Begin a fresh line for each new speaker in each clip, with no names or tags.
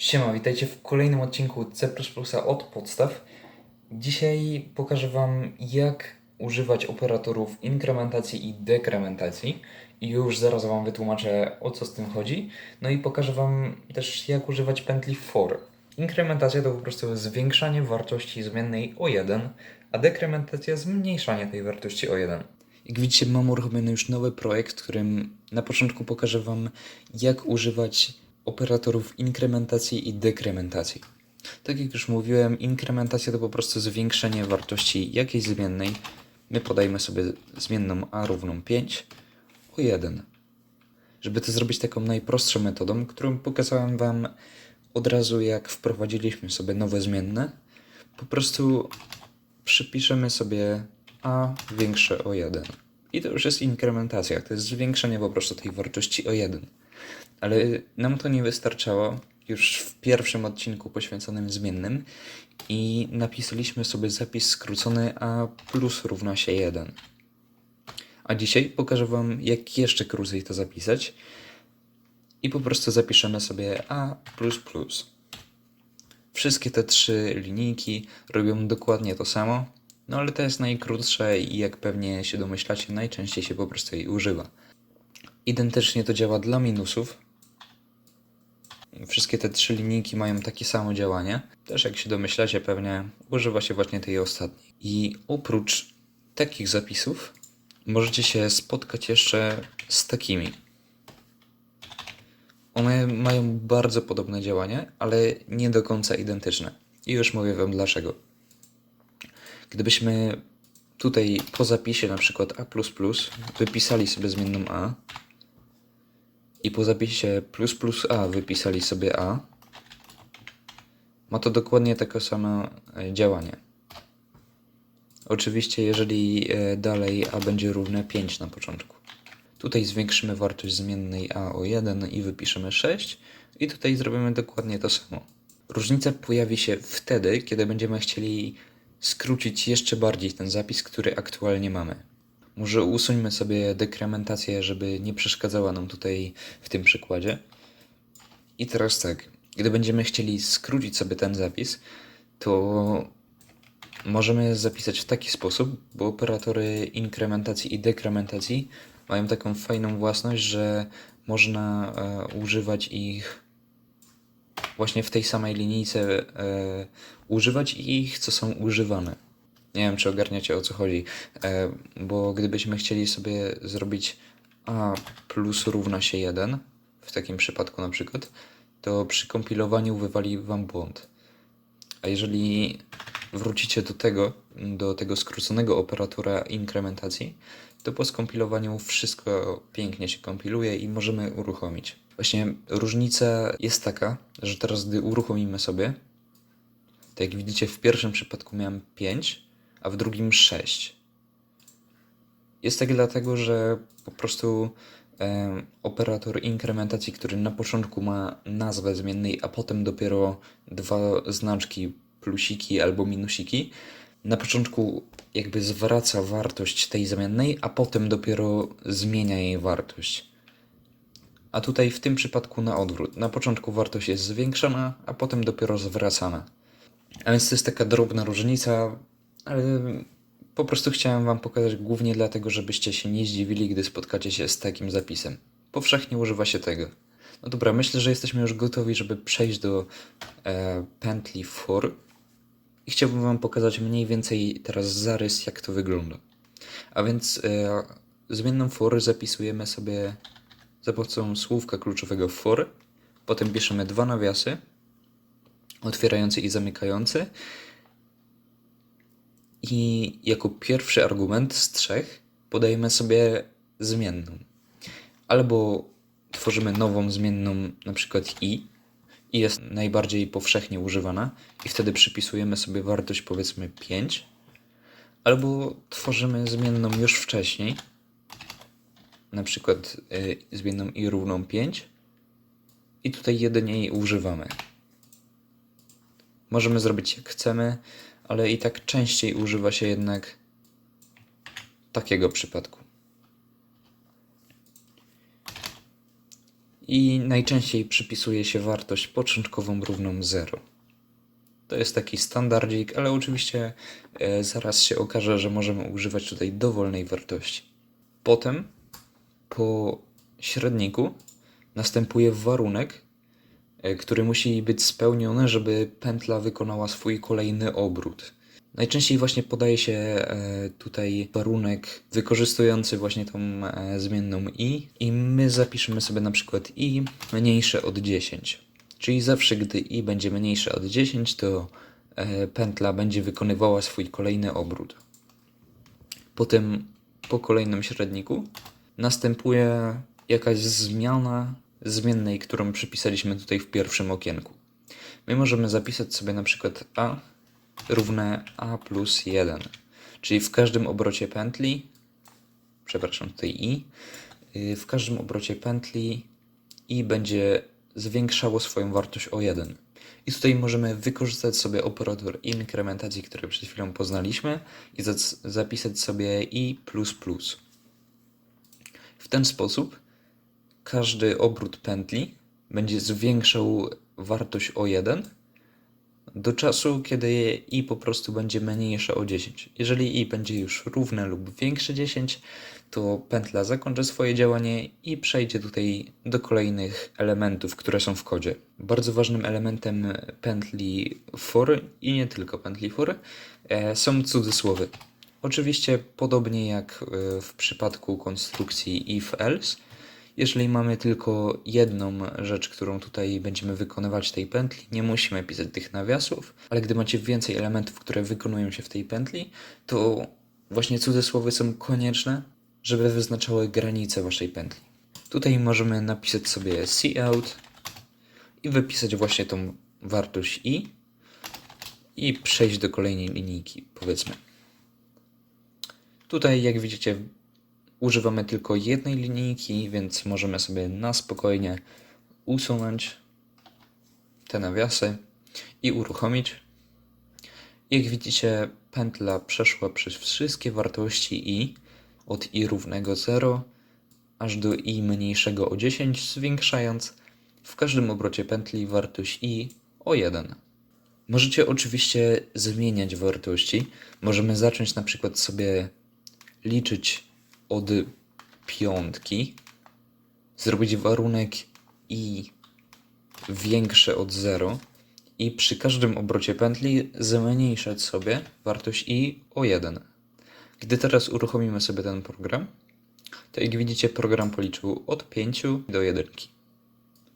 Siema, witajcie w kolejnym odcinku C++ od podstaw. Dzisiaj pokażę Wam, jak używać operatorów inkrementacji i dekrementacji. I już zaraz Wam wytłumaczę, o co z tym chodzi. No i pokażę Wam też, jak używać pętli for. Inkrementacja to po prostu zwiększanie wartości zmiennej o 1, a dekrementacja zmniejszanie tej wartości o 1. Jak widzicie, mam uruchomiony już nowy projekt, w którym na początku pokażę Wam, jak używać operatorów inkrementacji i dekrementacji. Tak jak już mówiłem, inkrementacja to po prostu zwiększenie wartości jakiejś zmiennej. My podajmy sobie zmienną a równą 5 o 1. Żeby to zrobić taką najprostszą metodą, którą pokazałem Wam od razu, jak wprowadziliśmy sobie nowe zmienne, po prostu przypiszemy sobie a większe o 1. I to już jest inkrementacja, to jest zwiększenie po prostu tej wartości o 1. Ale nam to nie wystarczało już w pierwszym odcinku poświęconym zmiennym i napisaliśmy sobie zapis skrócony a plus równa się 1. A dzisiaj pokażę Wam, jak jeszcze krócej to zapisać i po prostu zapiszemy sobie a plus plus. Wszystkie te trzy linijki robią dokładnie to samo, no ale to jest najkrótsze i jak pewnie się domyślacie, najczęściej się po prostu jej używa. Identycznie to działa dla minusów. Wszystkie te trzy linijki mają takie samo działanie. Też jak się domyślacie, pewnie używa się właśnie tej ostatniej. I oprócz takich zapisów możecie się spotkać jeszcze z takimi. One mają bardzo podobne działanie, ale nie do końca identyczne. I już mówię Wam dlaczego. Gdybyśmy tutaj po zapisie na przykład a wypisali sobie zmienną a i po zapisie plus plus a wypisali sobie a, ma to dokładnie takie samo e, działanie. Oczywiście, jeżeli e, dalej a będzie równe 5 na początku. Tutaj zwiększymy wartość zmiennej a o 1 i wypiszemy 6 i tutaj zrobimy dokładnie to samo. Różnica pojawi się wtedy, kiedy będziemy chcieli skrócić jeszcze bardziej ten zapis, który aktualnie mamy. Może usuńmy sobie dekrementację, żeby nie przeszkadzała nam tutaj w tym przykładzie. I teraz tak, gdy będziemy chcieli skrócić sobie ten zapis, to możemy zapisać w taki sposób, bo operatory inkrementacji i dekrementacji mają taką fajną własność, że można e, używać ich właśnie w tej samej linijce, e, używać ich, co są używane. Nie wiem, czy ogarniacie o co chodzi, e, bo gdybyśmy chcieli sobie zrobić a plus równa się 1, w takim przypadku na przykład, to przy kompilowaniu wywali wam błąd. A jeżeli wrócicie do tego, do tego skróconego operatora inkrementacji, to po skompilowaniu wszystko pięknie się kompiluje i możemy uruchomić. Właśnie różnica jest taka, że teraz gdy uruchomimy sobie, to jak widzicie w pierwszym przypadku miałem 5, a w drugim 6. Jest tak dlatego, że po prostu e, operator inkrementacji, który na początku ma nazwę zmiennej, a potem dopiero dwa znaczki plusiki albo minusiki, na początku jakby zwraca wartość tej zmiennej, a potem dopiero zmienia jej wartość. A tutaj w tym przypadku na odwrót. Na początku wartość jest zwiększana, a potem dopiero zwracana. A więc to jest taka drobna różnica, po prostu chciałem Wam pokazać głównie dlatego, żebyście się nie zdziwili, gdy spotkacie się z takim zapisem. Powszechnie używa się tego. No dobra, myślę, że jesteśmy już gotowi, żeby przejść do e, pętli for. I chciałbym Wam pokazać mniej więcej teraz zarys, jak to wygląda. A więc e, zmienną for zapisujemy sobie za pomocą słówka kluczowego for. Potem piszemy dwa nawiasy, otwierający i zamykający i jako pierwszy argument z trzech podajemy sobie zmienną. Albo tworzymy nową zmienną, na przykład i, i jest najbardziej powszechnie używana, i wtedy przypisujemy sobie wartość powiedzmy 5, albo tworzymy zmienną już wcześniej, na przykład y, zmienną i równą 5, i tutaj jedynie jej używamy. Możemy zrobić jak chcemy, ale i tak częściej używa się jednak takiego przypadku. i najczęściej przypisuje się wartość początkową równą 0. To jest taki standardzik, ale oczywiście e, zaraz się okaże, że możemy używać tutaj dowolnej wartości. Potem po średniku następuje warunek, który musi być spełniony, żeby pętla wykonała swój kolejny obrót. Najczęściej właśnie podaje się e, tutaj warunek wykorzystujący właśnie tą e, zmienną i i my zapiszemy sobie na przykład i mniejsze od 10. Czyli zawsze gdy i będzie mniejsze od 10, to e, pętla będzie wykonywała swój kolejny obrót. Potem po kolejnym średniku następuje jakaś zmiana zmiennej, którą przypisaliśmy tutaj w pierwszym okienku. My możemy zapisać sobie na przykład a równe a plus 1, czyli w każdym obrocie pętli, przepraszam tutaj i, y, w każdym obrocie pętli i będzie zwiększało swoją wartość o 1. I tutaj możemy wykorzystać sobie operator inkrementacji, który przed chwilą poznaliśmy i zapisać sobie i plus plus. W ten sposób każdy obrót pętli będzie zwiększał wartość o 1 do czasu, kiedy i po prostu będzie mniejsze o 10. Jeżeli i będzie już równe lub większe 10, to pętla zakończy swoje działanie i przejdzie tutaj do kolejnych elementów, które są w kodzie. Bardzo ważnym elementem pętli for i nie tylko pętli for e, są cudzysłowy. Oczywiście podobnie jak e, w przypadku konstrukcji if-else, jeżeli mamy tylko jedną rzecz, którą tutaj będziemy wykonywać tej pętli, nie musimy pisać tych nawiasów, ale gdy macie więcej elementów, które wykonują się w tej pętli, to właśnie cudzysłowy są konieczne, żeby wyznaczały granice waszej pętli. Tutaj możemy napisać sobie cout i wypisać właśnie tą wartość i i przejść do kolejnej linijki, powiedzmy. Tutaj, jak widzicie, używamy tylko jednej linijki, więc możemy sobie na spokojnie usunąć te nawiasy i uruchomić. Jak widzicie, pętla przeszła przez wszystkie wartości i od i równego 0 aż do i mniejszego o 10, zwiększając w każdym obrocie pętli wartość i o 1. Możecie oczywiście zmieniać wartości. Możemy zacząć na przykład sobie liczyć od piątki, zrobić warunek i większe od 0 i przy każdym obrocie pętli zmniejszać sobie wartość i o 1. Gdy teraz uruchomimy sobie ten program, to jak widzicie program policzył od 5 do 1.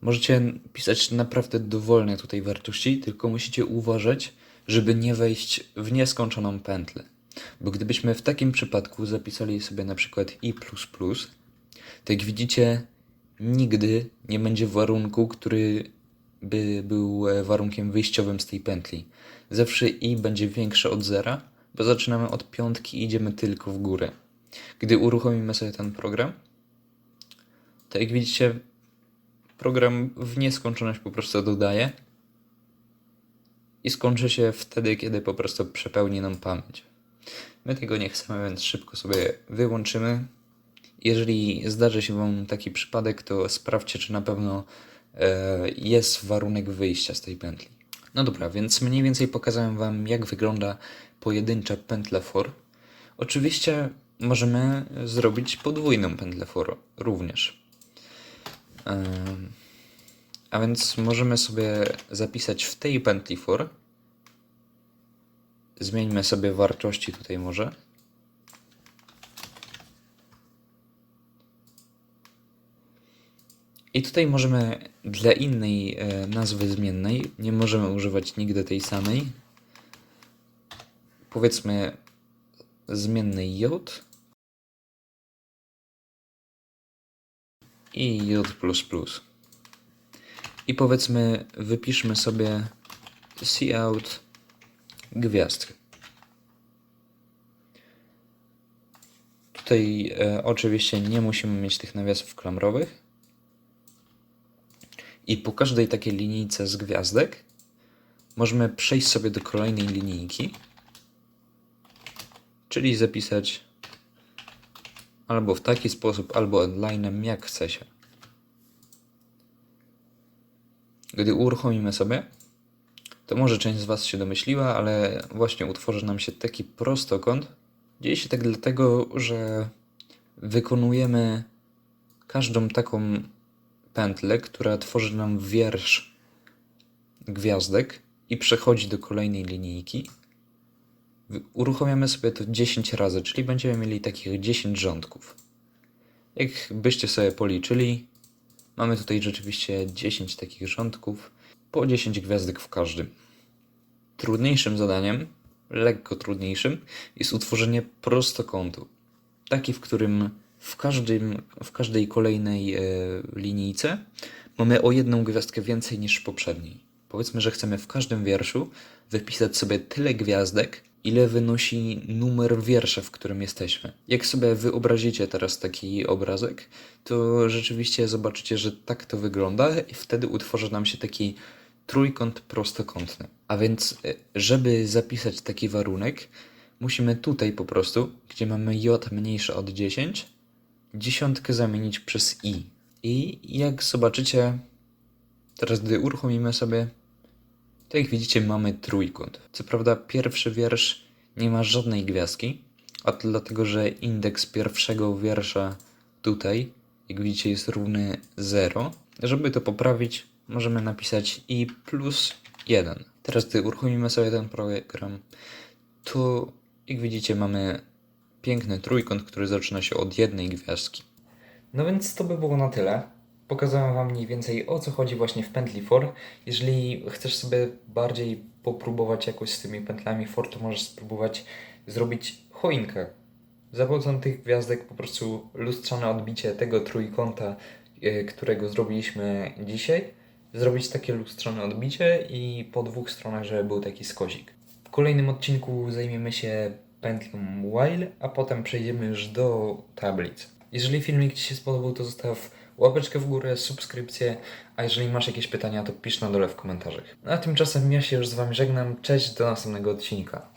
Możecie pisać naprawdę dowolne tutaj wartości, tylko musicie uważać, żeby nie wejść w nieskończoną pętlę. Bo gdybyśmy w takim przypadku zapisali sobie na przykład i++, to jak widzicie, nigdy nie będzie warunku, który by był e, warunkiem wyjściowym z tej pętli. Zawsze i będzie większe od zera, bo zaczynamy od piątki i idziemy tylko w górę. Gdy uruchomimy sobie ten program, to jak widzicie, program w nieskończoność po prostu dodaje i skończy się wtedy, kiedy po prostu przepełni nam pamięć. My tego nie chcemy, więc szybko sobie wyłączymy. Jeżeli zdarzy się Wam taki przypadek, to sprawdźcie, czy na pewno e, jest warunek wyjścia z tej pętli. No dobra, więc mniej więcej pokazałem Wam, jak wygląda pojedyncza pętla for. Oczywiście możemy zrobić podwójną pętlę for również. Em, A więc możemy sobie zapisać w tej pętli for. Zmieńmy sobie wartości tutaj może. I tutaj możemy dla innej e, nazwy zmiennej, nie możemy używać nigdy tej samej. Powiedzmy zmiennej j i j++. I powiedzmy wypiszmy sobie cout gwiazdkę. Tutaj e, oczywiście nie musimy mieć tych nawiasów klamrowych. I po każdej takiej linijce z gwiazdek możemy przejść sobie do kolejnej linijki, czyli zapisać albo w taki sposób, albo endlinem, jak chce się. Gdy uruchomimy sobie, to może część z Was się domyśliła, ale właśnie utworzy nam się taki prostokąt. Dzieje się tak dlatego, że wykonujemy każdą taką pętlę, która tworzy nam wiersz gwiazdek i przechodzi do kolejnej linijki. Uruchamiamy sobie to 10 razy, czyli będziemy mieli takich 10 rządków. Jak byście sobie policzyli, mamy tutaj rzeczywiście 10 takich rządków, po 10 gwiazdek w każdym. Trudniejszym zadaniem, lekko trudniejszym, jest utworzenie prostokątu. Taki, w którym w, każdym, w każdej kolejnej e, linijce mamy o jedną gwiazdkę więcej niż w poprzedniej. Powiedzmy, że chcemy w każdym wierszu wypisać sobie tyle gwiazdek, ile wynosi numer wiersza, w którym jesteśmy. Jak sobie wyobrazicie teraz taki obrazek, to rzeczywiście zobaczycie, że tak to wygląda i wtedy utworzy nam się taki trójkąt prostokątny. A więc, e, żeby zapisać taki warunek, musimy tutaj po prostu, gdzie mamy j mniejsze od 10, dziesiątkę zamienić przez i. I jak zobaczycie, teraz gdy uruchomimy sobie, to jak widzicie mamy trójkąt. Co prawda pierwszy wiersz nie ma żadnej gwiazdki, a to dlatego, że indeks pierwszego wiersza tutaj, jak widzicie, jest równy 0. Żeby to poprawić, możemy napisać i plus 1. Teraz gdy uruchomimy sobie ten program, to jak widzicie mamy piękny trójkąt, który zaczyna się od jednej gwiazdki.
No więc to by było na tyle. Pokazałem Wam mniej więcej o co chodzi właśnie w pętli for. Jeżeli chcesz sobie bardziej popróbować jakoś z tymi pętlami for, to możesz spróbować zrobić choinkę. Za pomocą tych gwiazdek po prostu lustrzane odbicie tego trójkąta, e, którego zrobiliśmy dzisiaj. Zrobić takie lustrzane odbicie i po dwóch stronach, żeby był taki skozik. W kolejnym odcinku zajmiemy się pętlą while, a potem przejdziemy już do tablic. Jeżeli filmik Ci się spodobał, to zostaw łapeczkę w górę, subskrypcję, a jeżeli masz jakieś pytania, to pisz na dole w komentarzach. A tymczasem ja się już z Wami żegnam. Cześć, do następnego odcinka.